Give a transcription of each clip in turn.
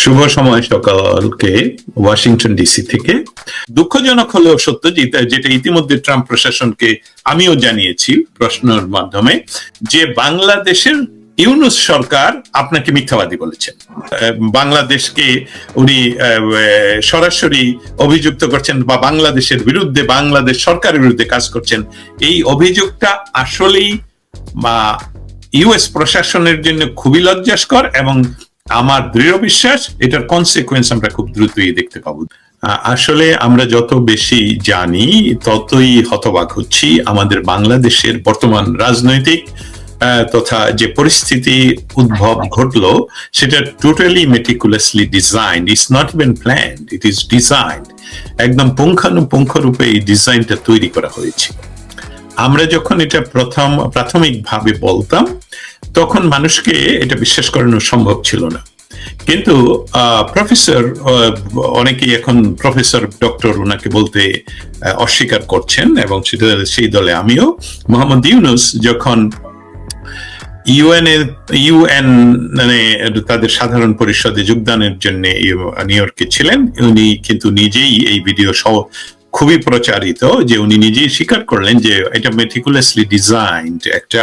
শুভ সময় সকালকে Washington DC থেকে। দুঃখজনক হলেও সত্য যেটা ইতিমধ্যে ট্রাম্প প্রশাসনকে আমিও জানিয়েছি প্রশ্নের মাধ্যমে, যে বাংলাদেশের ইউনুস সরকার আপনাকে মিথ্যাবাদী বলেছেন। বাংলাদেশকে উনি সরাসরি অভিযুক্ত করছেন বা বাংলাদেশের বিরুদ্ধে, বাংলাদেশ সরকারের বিরুদ্ধে কাজ করছেন। এই অভিযোগটা আসলেই বা ইউএস প্রশাসনের জন্য খুবই লজ্জাস্কর এবং আমার দৃঢ় বিশ্বাস, এটার কনসিকুয়েন্স আমরা খুব দ্রুতই দেখতে পাবো। আসলে আমরা যত বেশি জানি, ততই হতবাক হচ্ছি আমাদের বাংলাদেশের বর্তমান রাজনৈতিক তথা যে পরিস্থিতি উদ্ভব ঘটলো, সেটা totally meticulously design it's not even planned it is design একদম পুঙ্খানুপুঙ্খ রূপে এই ডিজাইনটা তৈরি করা হয়েছে। আমরা যখন এটা প্রথম, প্রাথমিকভাবে বলতাম তখন মানুষকে এটা বিশ্বাস করানো সম্ভব ছিল না। কিন্তু প্রফেসর অনেকেই এখন প্রফেসর, ডক্টর ওনাকে বলতে অস্বীকার করছেন এবং সেই দলে আমিও। মোহাম্মদ ইউনুস যখন ইউএন মানে তাদের সাধারণ পরিষদে যোগদানের জন্য নিউ ইয়র্কে ছিলেন, উনি কিন্তু নিজেই এই ভিডিও সহ খুবই প্রচারিত যে উনি নিজেই স্বীকার করলেন যে এটা মেটিকুলাসলি ডিজাইনড একটা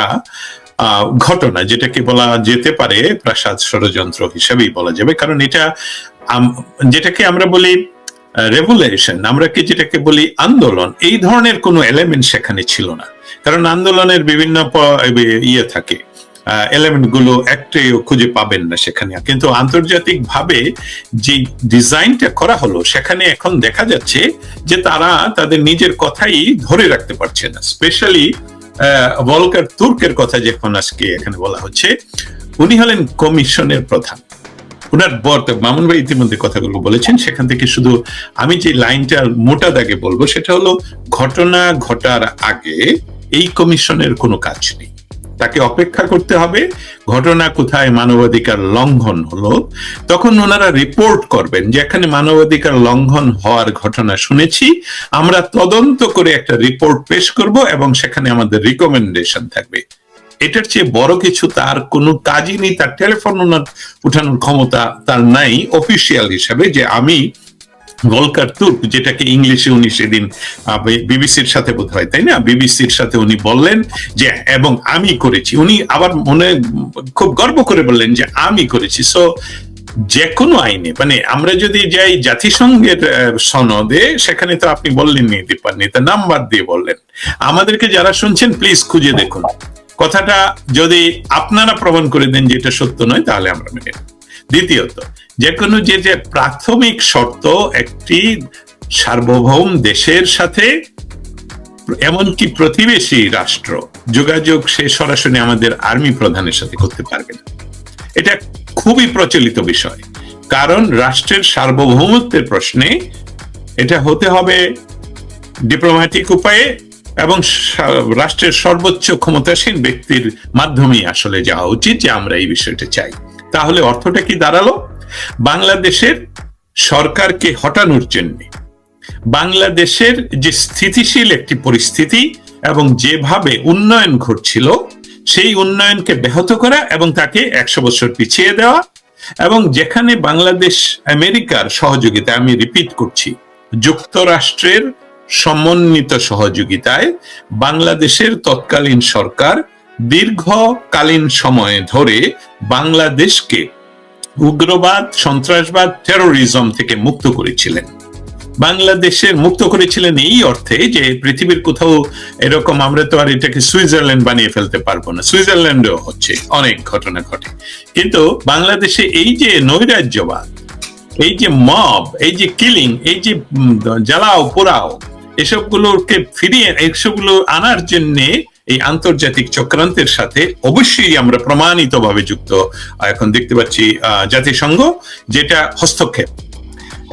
ঘটনা যেটাকে বলা যেতে পারে প্রাসাদ ষড়যন্ত্র হিসেবেই বলা যাবে। কারণ এটা যেটাকে আমরা বলি রেভুলেশন আমরা কি যেটাকে বলি আন্দোলন, এই ধরনের কোনো এলিমেন্ট সেখানে ছিল না। কারণ আন্দোলনের বিভিন্ন ইয়ে থাকে। এলিমেন্টগুলো একটাও খুঁজে পাবেন না সেখানে। কিন্তু আন্তর্জাতিক ভাবে যে ডিজাইনটা করা হলো, সেখানে এখন দেখা যাচ্ছে যে তারা তাদের নিজের কথাই ধরে রাখতে পারছে না। স্পেশালি তুর্কের কথা যখন আজকে এখানে বলা হচ্ছে, উনি হলেন কমিশনের প্রধান। ওনার বর্ত মামুন ভাই ইতিমধ্যে কথাগুলো বলেছেন, সেখান থেকে শুধু আমি যে লাইনটা মোটা দাগে বলব, সেটা হলো ঘটনা ঘটার আগে এই কমিশনের কোনো কাজ নেই। তাকে অপেক্ষা করতে হবে। ঘটনা কোথায় মানবাধিকার লঙ্ঘন হলো, তখন ওনারা রিপোর্ট করবেন যে এখানে মানবাধিকার লঙ্ঘন হওয়ার ঘটনা শুনেছি। আমরা তদন্ত করে একটা রিপোর্ট পেশ করব এবং সেখানে আমাদের রিকমেন্ডেশন থাকবে। এটার চেয়ে বড় কিছু তার কোনো কাজই নেই। তার টেলিফোন ওনার উঠানোর ক্ষমতা তার নাই অফিসিয়াল হিসাবে যে আমি ভলকার তুর্ক, যেটাকে ইংলিশে উনি সেদিন বিবিসির সাথে বোধ হয় তাই না? বিবিসির সাথে উনি বললেন যে, এবং আমি করেছি। উনি আবার মনে খুব গর্ব করে বললেন যে, আমি করেছি। সো যে কোনো আইনে মানে আমরা যদি যাই জাতিসংঘের সনদে, সেখানে তো আপনি বললেন নি দীপান নেতা নাম্বার দিয়ে বললেন। আমাদেরকে যারা শুনছেন প্লিজ খুঁজে দেখুন। কথাটা যদি আপনারা প্রমাণ করে দেন যে এটা সত্য নয়, তাহলে আমরা মেনে দ্বিতীয়ত যে কোনো যে যে প্রাথমিক শর্ত একটি সার্বভৌম দেশের সাথে, এমনকি প্রতিবেশী রাষ্ট্র, যোগাযোগ সে সরাসরি আমাদের আর্মি প্রধানের সাথে করতে পারবে না। এটা খুবই প্রচলিত বিষয়। কারণ রাষ্ট্রের সার্বভৌমত্বের প্রশ্নে এটা হতে হবে ডিপ্লোম্যাটিক উপায়ে এবং রাষ্ট্রের সর্বোচ্চ ক্ষমতাসীন ব্যক্তির মাধ্যমেই আসলে যাওয়া উচিত যে আমরা এই বিষয়টা চাই। তাহলে অর্থটা কি দাঁড়াল? বাংলাদেশের সরকারকে হটানোর জন্য, বাংলাদেশের যে স্থিতিশীল একটি পরিস্থিতি এবং যেভাবে উন্নয়ন ঘটছিল, সেই উন্নয়নকে ব্যাহত করা এবং তাকে একশো বছর পিছিয়ে দেওয়া এবং যেখানে বাংলাদেশ, আমেরিকার সহযোগিতা, আমি রিপিট করছি, যুক্তরাষ্ট্রের সমন্বিত সহযোগিতায় বাংলাদেশের তৎকালীন সরকার দীর্ঘকালীন সময় ধরে বাংলাদেশকে উগ্রবাদ, সন্ত্রাসবাদ টেরোরিজম থেকে মুক্ত করেছিলেন। বাংলাদেশের মুক্ত করেছিলেন এই অর্থে যে পৃথিবীর কোথাও এরকম আমরা তো আর এটাকে সুইজারল্যান্ড বানিয়ে ফেলতে পারব না। সুইজারল্যান্ডেও হচ্ছে, অনেক ঘটনা ঘটে। কিন্তু বাংলাদেশে এই যে নৈরাজ্যবাদ, এই যে মব এই যে কিলিং এই যে জ্বালাও পোড়াও, এসবগুলোকে ফিরিয়ে, এসবগুলো আনার জন্য এই আন্তর্জাতিক চক্রান্তের সাথে অবশ্যই আমরা প্রমাণিতভাবে যুক্ত। এখন দেখতে পাচ্ছি জাতিসংঘ যেটা হস্তক্ষেপ।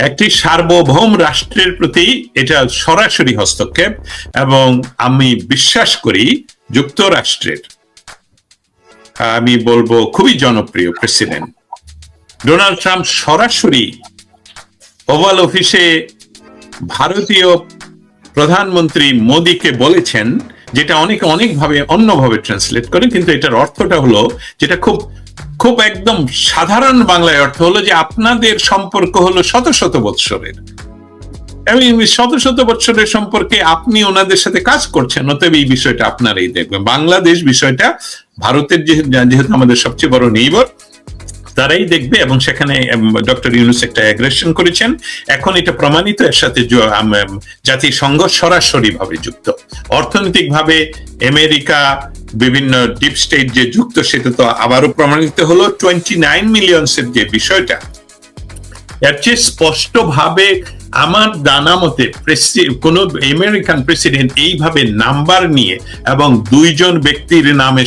একটি সার্বভৌম রাষ্ট্রের প্রতি এটা সরাসরি হস্তক্ষেপ এবং আমি বিশ্বাস করি যুক্তরাষ্ট্রের। আমি বলব খুবই জনপ্রিয় প্রেসিডেন্ট। ডোনাল্ড ট্রাম্প সরাসরি ওভাল অফিসে ভারতীয় প্রধানমন্ত্রী মোদীকে বলেছেন যেটা অনেকে অনেকভাবে, অন্যভাবে ট্রান্সলেট করে, কিন্তু এটার অর্থটা হলো যেটা খুব খুব একদম সাধারণ বাংলায় অর্থ হলো যে আপনাদের সম্পর্ক হলো শত শত বৎসরের। এবং শত শত বৎসরের সম্পর্কে আপনি ওনাদের সাথে কাজ করছেন, অতএব এই বিষয়টা আপনারাই দেখবেন। বাংলাদেশ বিষয়টা ভারতের যেহেতু আমাদের সবচেয়ে বড় নেইবর তারাই দেখবে এবং সেখানে ডক্টর ইউনুস একটা অ্যাগ্রেশন করেছেন। এখন এটা প্রমাণিত, এর সাথে জাতিসংঘ সরাসরি ভাবে যুক্ত। অর্থনৈতিক ভাবে আমেরিকা বিভিন্ন ডিপ স্টেট যে যুক্ত, সেটা তো আবারও প্রমাণিত হলো। টোয়েন্টি নাইন মিলিয়নসের যে বিষয়টা, এর চেয়ে স্পষ্ট ভাবে আমার জানা মতে কোন আমেরিকান প্রেসিডেন্ট এইভাবে নাম্বার নিয়ে এবং দুইজন ব্যক্তির নামে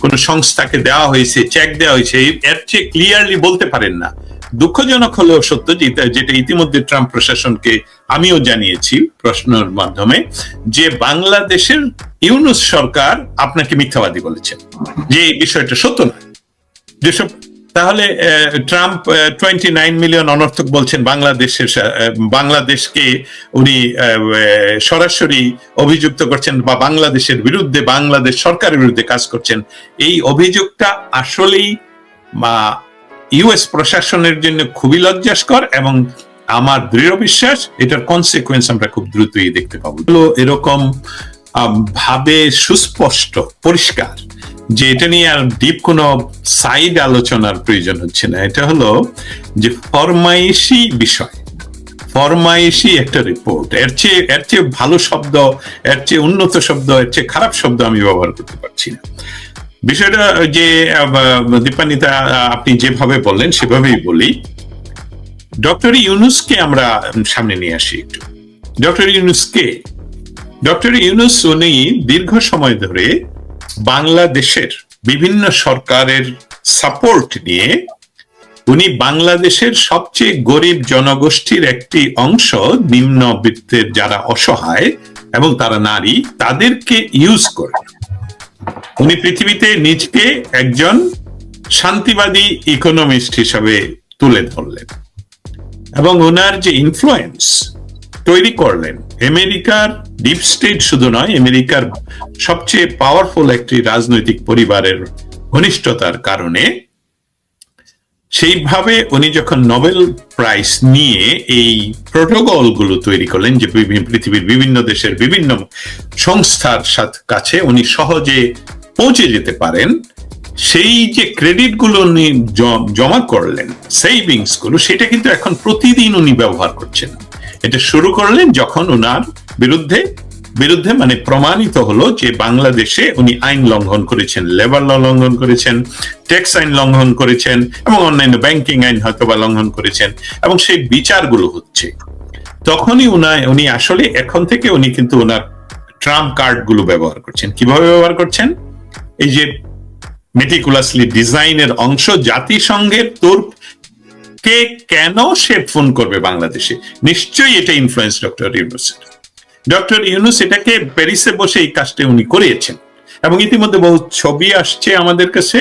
কোন সংস্থাকে দেওয়া হয়েছে চেক দেওয়া হয়েছে এর চেয়ে ক্লিয়ারলি বলতে পারেন না। দুঃখজনক হলেও সত্য যেটা- ইতিমধ্যে ট্রাম্প প্রশাসনকে আমিও জানিয়েছি প্রশ্নের মাধ্যমে, যে বাংলাদেশের ইউনুস সরকার আপনাকে মিথ্যাবাদী বলেছে। যে এই বিষয়টা সত্য না যেসব তাহলে ট্রাম্প টোয়েন্টি নাইন মিলিয়ন অনর্থক বলছেন বাংলাদেশের বাংলাদেশকে উনি সরাসরি অভিযুক্ত করছেন বা বাংলাদেশের বিরুদ্ধে, বাংলাদেশ সরকারের বিরুদ্ধে কাজ করছেন। এই অভিযোগটা আসলেই বা ইউএস প্রশাসনের জন্য খুবই লজ্জাস্কর এবং আমার দৃঢ় বিশ্বাস এটার কনসিকুয়েন্স আমরা খুব দ্রুতই দেখতে পাবো। এরকম ভাবে সুস্পষ্ট, পরিষ্কার। যে এটা নিয়ে আর ডিপ কোনো সাইড আলোচনার প্রয়োজন হচ্ছে না। এটা হলো যে ফরমাইশি বিষয়। ফরমাইশি একটা রিপোর্ট এর চেয়ে এর চেয়ে ভালো শব্দ, এর চেয়ে উন্নত শব্দ, এর চেয়ে খারাপ শব্দ আমি ব্যবহার করতে পারছি না। বিষয়টা যে আপনি যেভাবে বললেন সেভাবেই বলি। ডক্টর ইউনুসকে আমরা সামনে নিয়ে আসি একটু। ডক্টর ইউনুসকে। ডক্টর ইউনুস উনি দীর্ঘ সময় ধরে বাংলাদেশের বিভিন্ন সরকারের সাপোর্ট নিয়ে উনি বাংলাদেশের সবচেয়ে গরিব জনগোষ্ঠীর একটি অংশ, নিম্নবিত্তের যারা অসহায় এবং তারা নারী, তাদেরকে ইউজ করে। উনি পৃথিবীতে নিজকে একজন শান্তিবাদী ইকোনমিস্ট হিসাবে তুলে ধরলেন এবং ওনার যে ইনফ্লুয়েন্স তৈরি করলেন, আমেরিকার ডিপ স্টেট শুধু নয়, আমেরিকার সবচেয়ে পাওয়ারফুল একটি রাজনৈতিক পরিবারের ঘনিষ্ঠতার কারণে সেইভাবে উনি যখন নোবেল প্রাইজ নিয়ে এই প্রোটোকলগুলো তৈরি করলেন যে পৃথিবীর বিভিন্ন দেশের বিভিন্ন সংস্থার সাথে, কাছে উনি সহজে পৌঁছে যেতে পারেন, সেই যে ক্রেডিটগুলো উনি জমা করলেন সেভিংসগুলো সেটা কিন্তু এখন প্রতিদিন উনি ব্যবহার করছেন। এটা শুরু করলেন যখন ওনার বিরুদ্ধে বিরুদ্ধে মানে প্রমাণিত হলো যে বাংলাদেশে উনি আইন লঙ্ঘন করেছেন, লেবার ল লঙ্ঘন করেছেন, ট্যাক্স আইন লঙ্ঘন করেছেন এবং অন্যান্য ব্যাংকিং আইন হয়তো বা লঙ্ঘন করেছেন এবং সেই বিচারগুলো হচ্ছে। তখনই উনায় উনি আসলে এখন থেকে উনি কিন্তু ওনার ট্রাম্প কার্ডগুলো ব্যবহার করছেন। কীভাবে ব্যবহার করছেন? এই যে মেটিকুলাসলি ডিজাইনের অংশ জাতিসংঘের তোর কে কেন সে ফোন করবে বাংলাদেশে? নিশ্চয়ই এটা ইনফ্লুয়েন্স ডক্টর ইউনুসের ডক্টর ইউনুস এটাকে প্যারিসে বসে এই কাজটা উনি করিয়েছেন। এবং ইতিমধ্যে বহু ছবি আসছে আমাদের কাছে,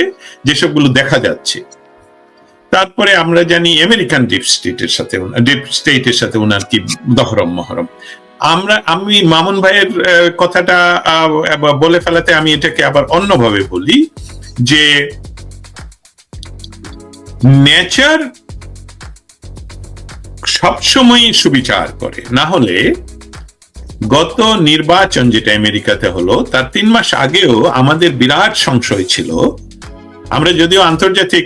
যেসবগুলো দেখা যাচ্ছে। তারপরে আমরা জানি আমেরিকান ডিপ স্টেটের সাথে ডিপ স্টেটের সাথে ওনার কি দহরম মহরম। আমরা আমি মামুন ভাইয়ের কথাটা বলে ফেলাতে আমি এটাকে আবার অন্যভাবে বলি যে নেচার সবসময় সুবিচার করে। না হলে গত নির্বাচন যেটা আমেরিকাতে হলো, তার তিন মাস আগেও আমাদের বিরাট সংশয় ছিল। আমরা যদিও আন্তর্জাতিক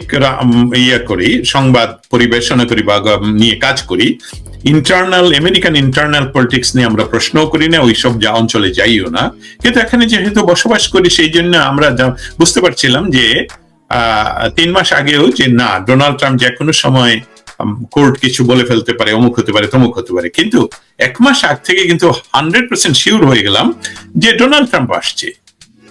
ইয়ে করি, সংবাদ পরিবেশনা করি বা নিয়ে কাজ করি ইন্টারনাল আমেরিকান ইন্টারনাল পলিটিক্স নিয়ে আমরা প্রশ্ন করি না, ওইসব যা অঞ্চলে যাইও না। কিন্তু এখানে যেহেতু বসবাস করি, সেই জন্য আমরা বুঝতে পারছিলাম যে তিন মাস আগেও যে না ডোনাল্ড ট্রাম্প যে কোনো সময় কোর্ট কিছু বলে ফেলতে পারে, অমুক হতে পারে, তমুক হতে পারে। কিন্তু এক মাস আগ থেকে কিন্তু হান্ড্রেড পার্সেন্ট শিওর হয়ে গেলাম যে ডোনাল্ড ট্রাম্প আসছে।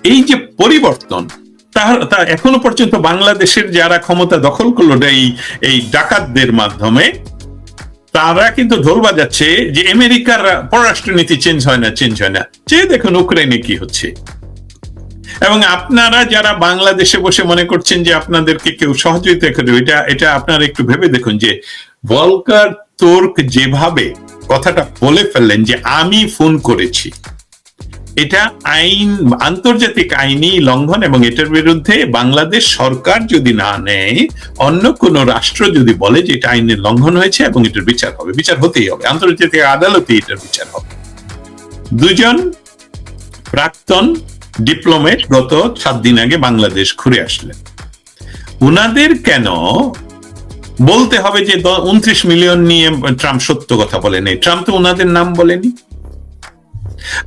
এই যে পরিবর্তন, তার, তা এখনও পর্যন্ত বাংলাদেশের যারা ক্ষমতা দখল করল এই এই ডাকাতদের মাধ্যমে, তারা কিন্তু ঢোল বাজাচ্ছে যে আমেরিকার পররাষ্ট্রনীতি চেঞ্জ হয় না চেঞ্জ হয় না। যে দেখুন ইউক্রেনে কি হচ্ছে? এবং আপনারা যারা বাংলাদেশে বসে মনে করছেন যে আপনাদেরকে কেউ সহযোগিতা করবে, এটা এটা আপনারা একটু ভেবে দেখুন যে ভলকার তোর্ক যেভাবে কথাটা বলে ফেললেন যে আমি ফোন করেছি, এটা আইন, আন্তর্জাতিক আইনি লঙ্ঘন এবং এটার বিরুদ্ধে বাংলাদেশ সরকার যদি না নেয়, অন্য কোন রাষ্ট্র যদি বলে যে এটা আইনের লঙ্ঘন হয়েছে এবং এটার বিচার হবে, বিচার হতেই হবে, আন্তর্জাতিক আদালতে এটার বিচার হবে। দুজন প্রাক্তন ডিপ্লোমেট গত সাত দিন আগে বাংলাদেশ ঘুরে আসলেন। উনাদের কেন বলতে হবে যে উনত্রিশ মিলিয়ন নিয়ে ট্রাম্প সত্য কথা বলেনি? ট্রাম্প তো ওনাদের নাম বলেনি।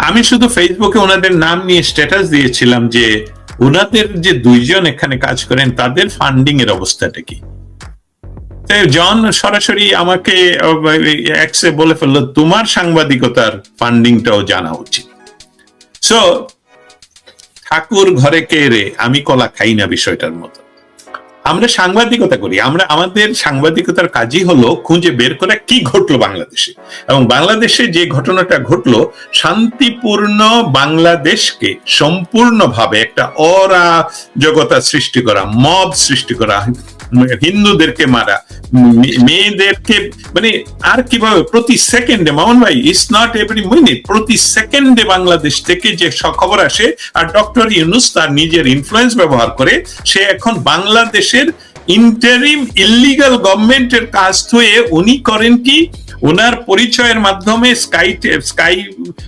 আমি শুধু ফেসবুকে ওনাদের নাম নিয়ে স্ট্যাটাস দিয়েছিলাম যে ওনাদের যে দুইজন এখানে কাজ করেন, তাদের ফান্ডিং এর অবস্থাটা কি? জন সরাসরি আমাকে বলে ফেলল, তোমার সাংবাদিকতার ফান্ডিংটাও জানা উচিত। সো ঠাকুর ঘরে কে রে? আমি কলা খাই না বিষয়টার মতো। আমরা সাংবাদিকতা করি। আমরা, আমাদের সাংবাদিকতার কাজই হলো খুঁজে বের করা কি ঘটলো বাংলাদেশে। এবং বাংলাদেশে যে ঘটনাটা ঘটলো, শান্তিপূর্ণ বাংলাদেশকে সম্পূর্ণভাবে একটা অরাজকতা সৃষ্টি করা, মব সৃষ্টি করা হিন্দুদেরকে মারা মেয়েদেরকে মানে আর কীভাবে, প্রতি সেকেন্ডে, মামন ভাই ইস নট এভরি মিনিট প্রতি সেকেন্ডে বাংলাদেশ থেকে যে খবর আসে, আর ডক্টর ইউনুস তার নিজের ইনফ্লুয়েন্স ব্যবহার করে, সে এখন বাংলাদেশের ইন্টারিম ইলিগাল গভর্নমেন্টের কাজ থয়ে উনি করেন কি? ওনার পরিচয়ের মাধ্যমে স্কাই স্কাই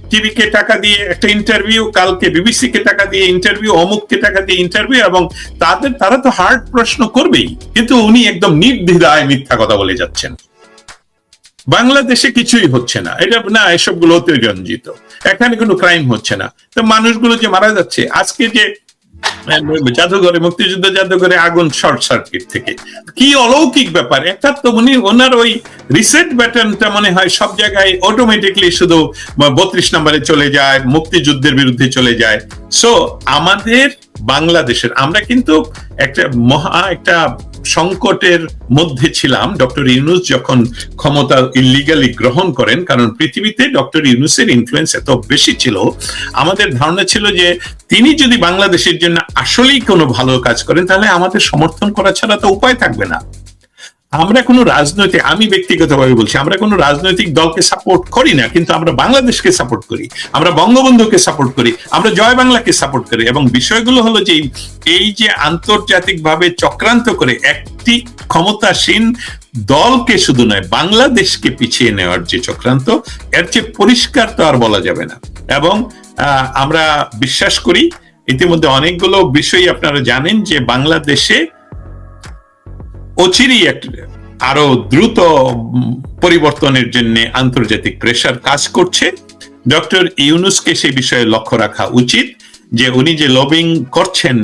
টিভি কে টাকা দিয়ে একটা ইন্টারভিউ কালকে বিবিসি কে টাকা দিয়ে ইন্টারভিউ অমুককে টাকা দিয়ে ইন্টারভিউ এবং তাদের, তারা তো হার্ড প্রশ্ন করবেই। কিন্তু উনি একদম নির্দ্বিধায় মিথ্যা কথা বলে যাচ্ছেন। বাংলাদেশে কিছুই হচ্ছে না। এটা না এসবগুলো অতিরঞ্জিত এখানে কোনো ক্রাইম হচ্ছে না। তো মানুষগুলো যে মারা যাচ্ছে, আজকে যে জাদুঘরে, মুক্তিযুদ্ধ জাদুঘরে আগুন শর্ট সার্কিট থেকে। কি অলৌকিক ব্যাপার, একটা তো উনি, ওনার ওই রিসেট ব্যাটনটা মনে হয় সব জায়গায় অটোমেটিকলি শুধু বত্রিশ নম্বরে চলে যায়, মুক্তিযুদ্ধের বিরুদ্ধে চলে যায়। সো আমাদের বাংলাদেশের, আমরা কিন্তু একটা মহা, একটা সংকটের মধ্যে ছিলাম। ডক্টর ইউনুস যখন ক্ষমতা ইলিগালি গ্রহণ করেন, কারণ পৃথিবীতে ডক্টর ইউনুসের ইনফ্লুয়েন্স এত বেশি ছিল, আমাদের ধারণা ছিল যে তিনি যদি বাংলাদেশের জন্য আসলেই কোনো ভালো কাজ করেন, তাহলে আমাদের সমর্থন করা ছাড়া তো উপায় থাকবে না। আমরা কোনো রাজনৈতিক, আমি ব্যক্তিগতভাবে বলছি, আমরা কোনো রাজনৈতিক দলকে সাপোর্ট করি না, কিন্তু আমরা বাংলাদেশকে সাপোর্ট করি, আমরা বঙ্গবন্ধুকে সাপোর্ট করি, আমরা জয় বাংলাকে সাপোর্ট করি এবং বিষয়গুলো হলো যে এই যে আন্তর্জাতিকভাবে চক্রান্ত করে একটি ক্ষমতাসীন দলকে শুধু নয়, বাংলাদেশকে পিছিয়ে নেওয়ার যে চক্রান্ত, এর চেয়ে পরিষ্কার তো আর বলা যাবে না। এবং আমরা বিশ্বাস করি, ইতিমধ্যে অনেকগুলো বিষয় আপনারা জানেন যে বাংলাদেশে অচিরেই আরও দ্রুত পরিবর্তনের জন্য আন্তর্জাতিক প্রেশার কাজ করছে। ডক্টর ইউনুসকে সেই বিষয়ে লক্ষ্য রাখা উচিত যে উনি যে লবিং করছেন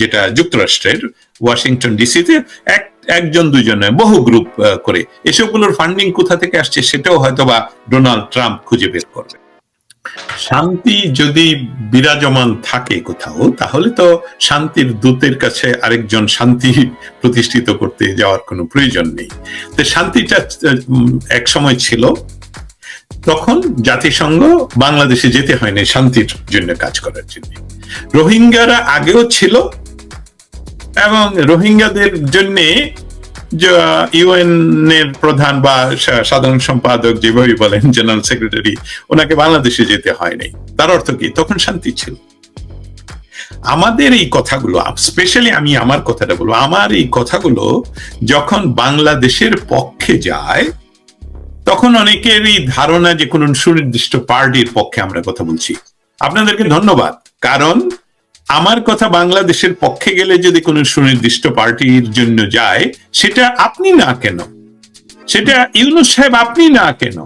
যেটা যুক্তরাষ্ট্রের, ওয়াশিংটন ডিসিতে, এক, একজন দুজনে, বহু গ্রুপ করে। এসবগুলোর ফান্ডিং কোথা থেকে আসছে সেটাও হয়তো বা ডোনাল্ড ট্রাম্প খুঁজে বের করবে। শান্তি যদি বিরাজমান থাকে কোথাও, তাহলে তো শান্তির দূতের কাছে আরেকজন শান্তি প্রতিষ্ঠিত করতে যাওয়ার কোনো প্রয়োজন নেই। তো শান্তিটা এক সময় ছিল, তখন জাতিসংঘ বাংলাদেশে যেতে হয়নি শান্তির জন্য কাজ করার জন্য। রোহিঙ্গারা আগেও ছিল, এবং রোহিঙ্গাদের জন্যে ইউএন এর প্রধান বা সাধারণ সম্পাদক যেভাবে বলেন জেনারেল সেক্রেটারি ওনাকে বাংলাদেশে যেতে হয় নাই। তার অর্থ কি? তখন শান্তি ছিল। আমাদের এই কথাগুলো, স্পেশালি আমি আমার কথাটা বলব, আমার এই কথাগুলো যখন বাংলাদেশের পক্ষে যায়, তখন অনেকেরই ধারণা যে কোন সুনির্দিষ্ট পার্টির পক্ষে আমরা কথা বলছি। আপনাদেরকে ধন্যবাদ। কারণ আমার কথা বাংলাদেশের পক্ষে গেলে যদি কোনো সুনির্দিষ্ট পার্টির জন্য যায়, সেটা আপনি না কেন? সেটা ইউনুস সাহেব আপনি না কেন?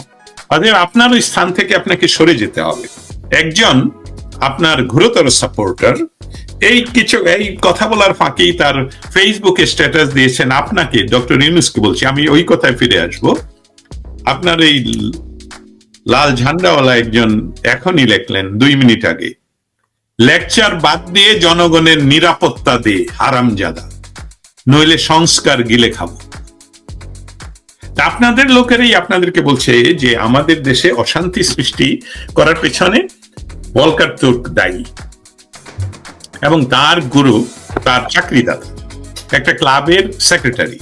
অতএব আপনার ওই স্থান থেকে আপনাকে সরে যেতে হবে। একজন আপনার ঘুরতর সাপোর্টার, এই কিছু, এই কথা বলার ফাঁকেই তার ফেসবুকে স্ট্যাটাস দিয়েছেন আপনাকে, ডক্টর ইউনুসকে বলছি, আমি ওই কথায় ফিরে আসব। আপনার এই লাল ঝান্ডাওয়ালা একজন এখনই লেখলেন দুই মিনিট আগে। লেকচার বাদ দিয়ে জনগণের নিরাপত্তা দিয়ে, হারামজাদা। নইলে সংস্কার গিলে খাব। আপনাদের লোকেরাই আপনাদেরকে বলছে যে আমাদের দেশে অশান্তি সৃষ্টি করার পেছনে বলকার তুর্ক দায়ী। এবং তার গুরু, তার চাকরিদাতা, একটা ক্লাবের সেক্রেটারি।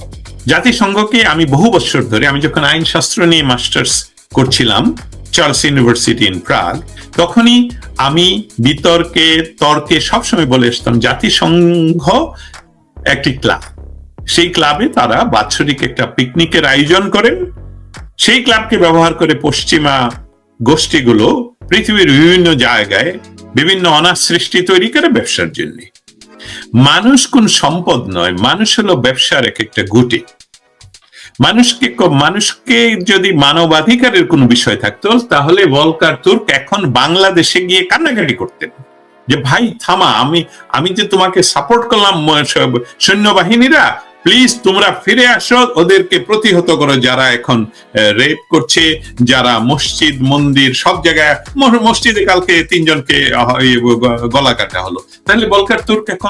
জাতিসংঘকে আমি বহু বছর ধরে, আমি যখন আইনশাস্ত্র নিয়ে মাস্টার্স করছিলাম চার্লস ইউনিভার্সিটি ইন প্রাগ, তখনই আমি বিতর্কে, তর্কে সবসময় বলে আসতাম, জাতিসংঘ একটি ক্লাব। সেই ক্লাবে তারা বাৎসরিক একটা পিকনিকের আয়োজন করেন। সেই ক্লাবকে ব্যবহার করে পশ্চিমা গোষ্ঠীগুলো পৃথিবীর বিভিন্ন জায়গায় বিভিন্ন অনাথ সৃষ্টি তৈরি করে ব্যবসার জন্য। মানুষ কোন সম্পদ নয়, মানুষ হলো ব্যবসার এক একটা গুটি। মানুষকে মানুষকে যদি মানবাধিকারের কোনো বিষয় থাকতো, তাহলে ভলকার তুর্ক এখন বাংলাদেশে গিয়ে কান্নাকাটি করতেন। যে, ভাই, থামা, আমি আমি যে তোমাকে সাপোর্ট করলাম সৈন্যবাহিনীরা প্লিজ তোমরা ফিরে আসো, ওদেরকে প্রতিহত করো যারা এখন রেপ করছে, যারা মসজিদ, মন্দির, সব জায়গায় মসজিদে কালকে তিনজনকে গলা কাটা হলো। তাহলে বলকার তুর্ক এখন